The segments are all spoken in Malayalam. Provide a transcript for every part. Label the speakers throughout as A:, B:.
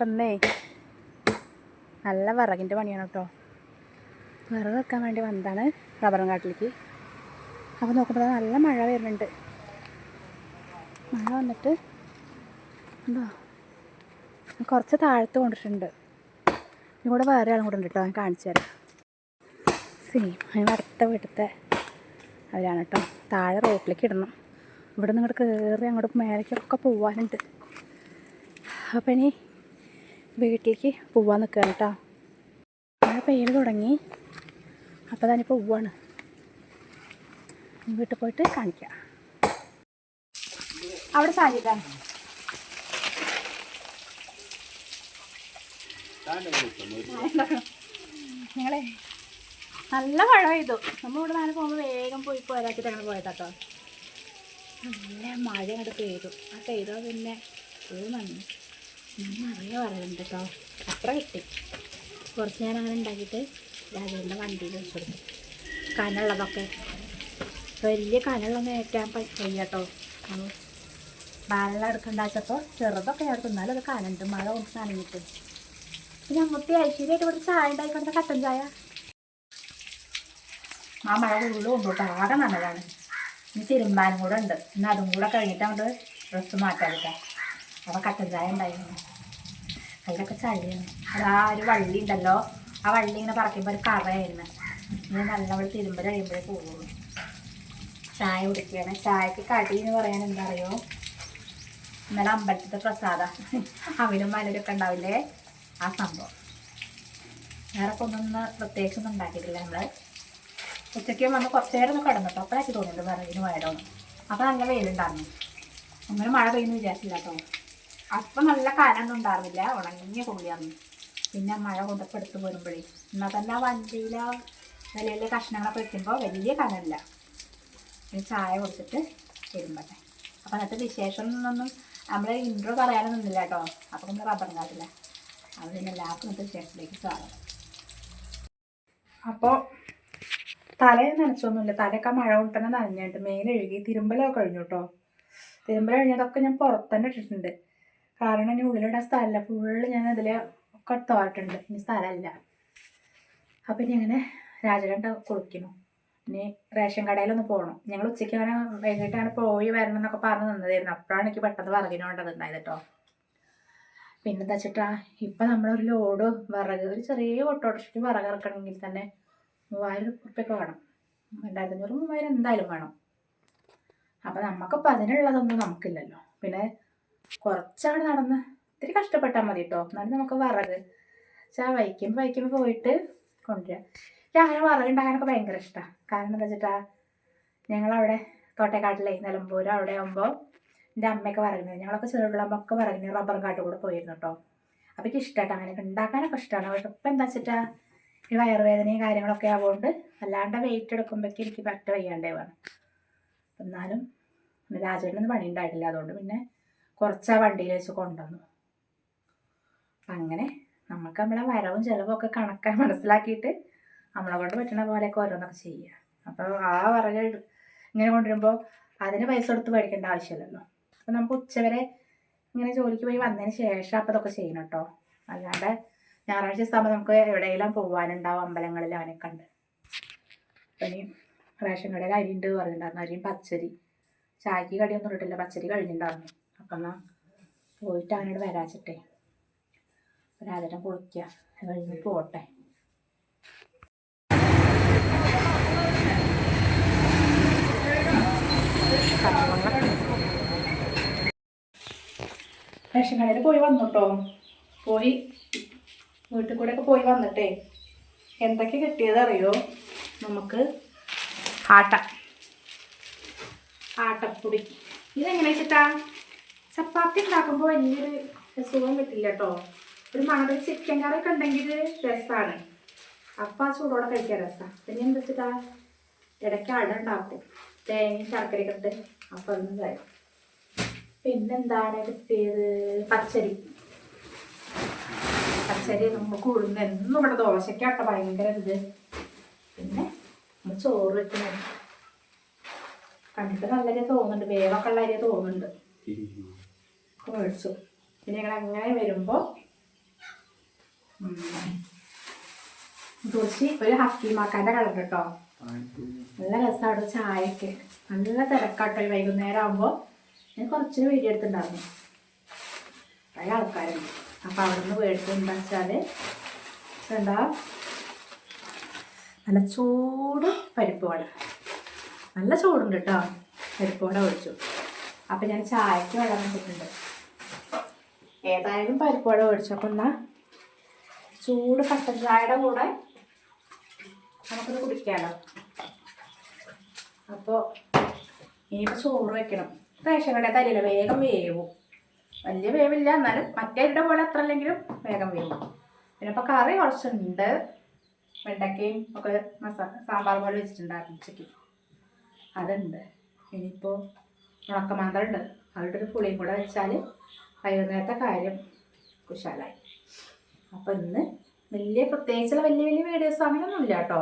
A: അപ്പം എന്നേ നല്ല വിറകിന്റെ പണിയാണ് കേട്ടോ. വിറക് വെക്കാൻ വേണ്ടി വന്നതാണ് റബ്ബറും കാട്ടിലേക്ക്. അപ്പോൾ നോക്കുമ്പോൾ നല്ല മഴ വരുന്നുണ്ട്. മഴ വന്നിട്ട് ഉണ്ടോ കുറച്ച് താഴത്ത് കൊണ്ടിട്ടുണ്ട്. ഇവിടെ വേറെ ആളും കൂടെ ഉണ്ട് കേട്ടോ ഞാൻ കാണിച്ചു തരാം. സെയിം അതിന് അടുത്ത വീട്ടിലത്തെ അവരാണ് കേട്ടോ. താഴെ റോട്ടിലേക്ക് ഇടണം. ഇവിടെ നിന്ന് ഇങ്ങോട്ട് കയറി അങ്ങോട്ട് മേലേക്കൊക്കെ പോവാനുണ്ട്. അപ്പം ഇനി വീട്ടിലേക്ക് പോവാൻ നിൽക്കുകയാണ് കേട്ടോ. മഴ പെയ്യൽ തുടങ്ങി. അപ്പോൾ തന്നെ പോവാണ്. വീട്ടിൽ പോയിട്ട് കാണിക്കാം. അവിടെ സാധ്യത നിങ്ങളെ നല്ല മഴ പെയ്തു. നമ്മൾ ഇവിടെ നാളെ പോകുമ്പോൾ വേഗം പോയി പോരാച്ചിട്ട് അങ്ങനെ പോയതാട്ടോ നല്ല മഴ അങ്ങോട്ട് പെയ്തു. ആ പെയ്തോ പിന്നെ ഒരു നന്ദി. നിറയെ പറയുന്നുണ്ട് കേട്ടോ അത്ര കിട്ടി. കുറച്ച് നേരം അങ്ങനെ ഉണ്ടാക്കിയിട്ട് രാജുവിന്റെ വണ്ടിയിൽ വെച്ച് കൊടുത്തു. കനുള്ളതൊക്കെ വലിയ കനുള്ളൊന്നും ഏറ്റാൻ പറ്റില്ല കേട്ടോ വെള്ളം എടുക്കണ്ടാച്ചപ്പോൾ ചെറുതൊക്കെ ഞാൻ തിന്നാലും അത് കനുണ്ട് മഴ കൊണ്ട് നനഞ്ഞിട്ട്. പിന്നെ അങ്ങോട്ട് ഐശ്വര്യമായിട്ട് ഇവിടെ ചായ ഉണ്ടായിക്കൊണ്ട കട്ടൻ ചായ. ആ മഴ ഉള്ളു കൊണ്ടുപോട്ടെ ആകെ നല്ലതാണ് ഇനി തിരുമ്പാനും കൂടെ ഉണ്ട്. ഇന്ന് അതും കൂടെ കഴിഞ്ഞിട്ട് അങ്ങോട്ട് ഡ്രസ്സ് മാറ്റാതിട്ടാ അവിടെ കട്ടൻ ചായ ഉണ്ടായിരുന്നു. അതിലൊക്കെ ചളിയാണ്. അത് ആ ഒരു വള്ളി ഉണ്ടല്ലോ. ആ വള്ളി ഇങ്ങനെ പറക്കുമ്പോൾ ഒരു കറയായിരുന്നു ഇനി നല്ലവൾ തിരുമ്പൽ കഴിയുമ്പോഴേ പോകുള്ളൂ ചായ കുടിക്കുകയാണ്. ചായക്ക് കടി എന്ന് പറയാൻ എന്താ അറിയോ ഇന്നലെ അമ്പലത്തിന്റെ പ്രസാദ. അവനും മലരൊക്കെ ഉണ്ടാവില്ലേ? ആ സംഭവം. വേറെ ഒന്നും പ്രത്യേകിച്ച് ഒന്നും ഉണ്ടാക്കിയിട്ടില്ല നമ്മൾ ഉച്ചയ്ക്ക് വന്ന് കുറച്ച് നേരം ഒന്ന് കിടന്നിട്ടോ അപ്പോഴാക്കി തോന്നിയത് വിറകിന് വയറോന്ന്. അപ്പോൾ നല്ല വെയിലുണ്ടായിരുന്നു. അങ്ങനെ മഴ പെയ്യുന്നു വിചാരിച്ചില്ല കേട്ടോ. അപ്പം നല്ല കാലൊന്നും ഉണ്ടായിരുന്നില്ല. ഉണങ്ങിയ കൊള്ളിയായിരുന്നു പിന്നെ മഴ കൊണ്ടൊക്കെ എടുത്ത് വരുമ്പോഴേ എന്നാൽ തന്നെ ആ വണ്ടിയിൽ വലിയ വലിയ കഷ്ണങ്ങളൊക്കെ വെക്കുമ്പോൾ വലിയ കനമില്ല പിന്നെ ചായ കൊടുത്തിട്ട് വരുമ്പോട്ടെ. അപ്പം അന്നത്തെ വിശേഷം ഒന്നും നമ്മൾ ഇൻട്രോ പറയാനൊന്നും നിന്നില്ല കേട്ടോ. അപ്പം നമ്മൾ റബ്ബർ കാട്ടില്ല. അത് പിന്നെ എല്ലാവർക്കും ഇന്നത്തെ വിശേഷത്തിലേക്ക് സ്വാഗതം. അപ്പോൾ തല നനച്ചൊന്നുമില്ല. തലയൊക്കെ മഴ കൊണ്ട് തന്നെ നനഞ്ഞിട്ട് ഒഴുകി തിരുമ്പലൊക്കെ കഴിഞ്ഞു കേട്ടോ. തിരുമ്പല കഴിഞ്ഞതൊക്കെ ഞാൻ പുറത്തുതന്നെ ഇട്ടിട്ടുണ്ട്. കാരണം ഇനി ഉള്ളിലിടാൻ സ്ഥലമില്ല ഫുള്ള് ഞാൻ അതിൽ ഒക്കെ ഇനി സ്ഥലമല്ല. അപ്പം ഇനി അങ്ങനെ രാജരണ്ട കുളിക്കുന്നു. ഇനി റേഷൻ കടയിലൊന്ന് പോകണം ഞങ്ങൾ ഉച്ചയ്ക്ക് അങ്ങനെ വൈകിട്ടാണ് പോയി വരണം എന്നൊക്കെ പറഞ്ഞ് നിന്നതായിരുന്നു. അപ്പോഴാണ് എനിക്ക് പെട്ടെന്ന് വിറകിന് വേണ്ടത് ഉണ്ടായത് കേട്ടോ. പിന്നെന്താ വെച്ചിട്ടാ ഇപ്പം നമ്മളൊരു ലോഡ് വിറക് ഒരു ചെറിയ ഓട്ടോറിക്ഷയ്ക്ക് വിറക് ഇറക്കണമെങ്കിൽ തന്നെ മൂവായിരം ഉറുപ്പ്യൊക്കെ വേണം. രണ്ടായിരത്തി അഞ്ഞൂറ് മൂവായിരം എന്തായാലും വേണം. അപ്പം നമുക്കിപ്പോൾ അതിനുള്ളതൊന്നും നമുക്കില്ലല്ലോ. പിന്നെ കുറച്ചാണ് നടന്ന്. ഇത്തിരി കഷ്ടപ്പെട്ടാൽ മതി കേട്ടോ എന്നാലും നമുക്ക് വറക്. ചാ വൈക്കുമ്പോൾ വൈക്കുമ്പോൾ പോയിട്ട് കൊണ്ടുവരാം. എനിക്ക് അങ്ങനെ വിറക് ഉണ്ടാക്കാനൊക്കെ ഭയങ്കര ഇഷ്ടമാണ് കാരണം എന്താ വെച്ചിട്ടാ ഞങ്ങളവിടെ തോട്ടേക്കാട്ടിലെ നിലമ്പൂർ അവിടെ ആകുമ്പോൾ എന്റെ അമ്മയൊക്കെ പറയുന്നത് ഞങ്ങളൊക്കെ ചെറുവിളമ്പൊക്കെ പറയുന്നത് റബ്ബർ കാട്ടിൽ കൂടെ പോയിരുന്നു കേട്ടോ അപ്പം എനിക്ക് ഇഷ്ടമായിട്ട് അങ്ങനെയൊക്കെ. ഉണ്ടാക്കാനൊക്കെ ഇഷ്ടമാണ് പക്ഷെ ഇപ്പം എന്താ വെച്ചിട്ടാ ഈ വയറുവേദനയും കാര്യങ്ങളൊക്കെ ആവുകൊണ്ട് അല്ലാണ്ട് വെയിറ്റ് എടുക്കുമ്പോഴേക്ക് എനിക്ക് പറ്റ വയ്യാണ്ടേ വേണം എന്നാലും രാജേട്ടനൊന്നും പണി ഉണ്ടായിട്ടില്ല. അതുകൊണ്ട് പിന്നെ കുറച്ച് ആ വണ്ടിയിൽ വെച്ച് കൊണ്ടുവന്നു. അങ്ങനെ നമുക്ക് നമ്മളെ വരവും ചിലവും ഒക്കെ കണക്കായി മനസ്സിലാക്കിയിട്ട് നമ്മളെ കൊണ്ട് പറ്റുന്ന പോലെയൊക്കെ ഓരോന്നൊക്കെ ചെയ്യുക അപ്പോൾ ആ വിറക് ഇങ്ങനെ കൊണ്ടുവരുമ്പോൾ അതിന് പൈസ കൊടുത്ത് മേടിക്കേണ്ട ആവശ്യമില്ലല്ലോ. അപ്പോൾ നമുക്ക് ഉച്ചവരെ ഇങ്ങനെ ജോലിക്ക് പോയി വന്നതിന് ശേഷം അപ്പോൾ ഇതൊക്കെ ചെയ്യണം കേട്ടോ അല്ലാണ്ട് ഞായറാഴ്ച ദിവസമാകുമ്പോൾ നമുക്ക് എവിടെയെല്ലാം പോകാനുണ്ടാവും അമ്പലങ്ങളിൽ അവനൊക്കെ ഉണ്ട്. അപ്പം ഇനി റേഷൻ കടയിൽ അരി ഉണ്ട് പറഞ്ഞിട്ടുണ്ടായിരുന്നു. അരിയും പച്ചരി. ചായക്ക് കടിയൊന്നും ഇട്ടില്ല പച്ചരി കഴിഞ്ഞിട്ടുണ്ടായിരുന്നു. അപ്പം എന്നാൽ പോയിട്ട് അവനോട് വരാച്ചിട്ടേ. രാജനം കുളിക്കുക കഴിഞ്ഞ് പോട്ടെ. റേഷൻ കടയിൽ പോയി വന്നു കേട്ടോ പോയി. വീട്ടിൽ കൂടെ ഒക്കെ പോയി വന്നിട്ടേ. എന്തൊക്കെ കിട്ടിയത് അറിയോ നമുക്ക് ആട്ട. ആട്ടപ്പൊടി. ഇതെങ്ങനെ വെച്ചിട്ടാ? ചപ്പാത്തി ഉണ്ടാക്കുമ്പോൾ വലിയൊരു സുഖം കിട്ടില്ല കേട്ടോ ഒരു മണത്തിൽ ചിക്കൻ കറി ഒക്കെ ഉണ്ടെങ്കിൽ രസമാണ് അപ്പം ആ ചൂടോടെ കഴിക്കാൻ രസമാണ് പിന്നെ എന്താ വെച്ചിട്ടാ? ഇടയ്ക്ക് അട ഉണ്ടാക്കും. തേങ്ങയും ശർക്കരയൊക്കെ ഇട്ട്. അപ്പം ഒന്നും കഴിയും പിന്നെന്താണ് കിട്ടിയത്? പച്ചരി പച്ചരി നമുക്ക് ഉഴുന്ന് എന്നും ഇവിടെ ദോശക്കാട്ട ഭയങ്കര ഇത്. പിന്നെ നമ്മൾ ചോറ് വെക്കുന്നത്. കണ്ടിട്ട് നല്ല തോന്നുന്നുണ്ട്. വേവൊക്കെ ഉള്ള അരി തോന്നുന്നുണ്ട്. മേടിച്ചു പിന്നെ ഞങ്ങൾ അങ്ങനെ വരുമ്പോൾ തുളസി ഒരു ഹക്കീമാക്കാന്റെ കളർ കേട്ടോ നല്ല രസമാണ് ചായക്ക്. നല്ല തിരക്കാട്ടോ ഈ വൈകുന്നേരം ആകുമ്പോൾ ഞാൻ കുറച്ച് വീഡിയോ എടുത്തിട്ടുണ്ടായിരുന്നു. കുറേ ആൾക്കാരുണ്ട്. അപ്പോൾ അവിടെ നിന്ന് മേടിച്ചെന്താ വെച്ചാൽ എന്താ നല്ല ചൂട് പരിപ്പ് വട. നല്ല ചൂടുണ്ട് കേട്ടോ പരിപ്പ് വട ഒഴിച്ചു. അപ്പം ഞാൻ ചായക്ക് വെള്ളം വെച്ചിട്ടുണ്ട്. ഏതായാലും പരിപ്പുവട മേടിച്ചു അപ്പം ചൂട് കട്ടൻ ചായയുടെ കൂടെ നമുക്കത് കുടിക്കാമല്ലോ അപ്പോൾ ഇനിയിപ്പോൾ ചോറ് വെക്കണം. റേഷൻ കടയിൽ തരില്ല വേഗം വേവും. വലിയ വേവില്ല എന്നാലും മറ്റേരുടെ പോലെ അത്ര അല്ലെങ്കിലും വേഗം വേവും. പിന്നെ കറി കുറച്ചുണ്ട്. വെണ്ടക്കയും ഒക്കെ മസാല സാമ്പാർ പോലെ വെച്ചിട്ടുണ്ടായിരുന്നു ഉച്ചയ്ക്ക് അതുണ്ട്. ഇനിയിപ്പോൾ ഉണക്കമാന്തളുണ്ട്. അവരുടെ ഒരു പുളിയും കൂടെ വെച്ചാൽ വൈകുന്നേരത്തെ കാര്യം കുശാലായി. അപ്പം ഇന്ന് വലിയ പ്രത്യേകിച്ചുള്ള വലിയ വലിയ വീഡിയോസ് അങ്ങനെയൊന്നും ഇല്ല കേട്ടോ.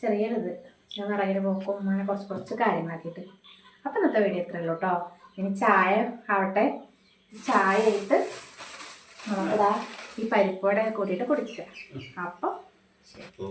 A: ചെറിയൊരിത്. ഞാൻ വിറകിന് പോക്കും അങ്ങനെ കുറച്ച് കുറച്ച് കാര്യങ്ങളാക്കിയിട്ട്. അപ്പം ഇന്നത്തെ വീഡിയോ ഇത്രയേ ഉള്ളൂ കേട്ടോ. ഇനി ചായ ആവട്ടെ. ചായ ആയിട്ട് നമുക്കിതാ ഈ പരിപ്പോടെ കൂട്ടിയിട്ട് കുടിക്കുക. അപ്പം ശരി.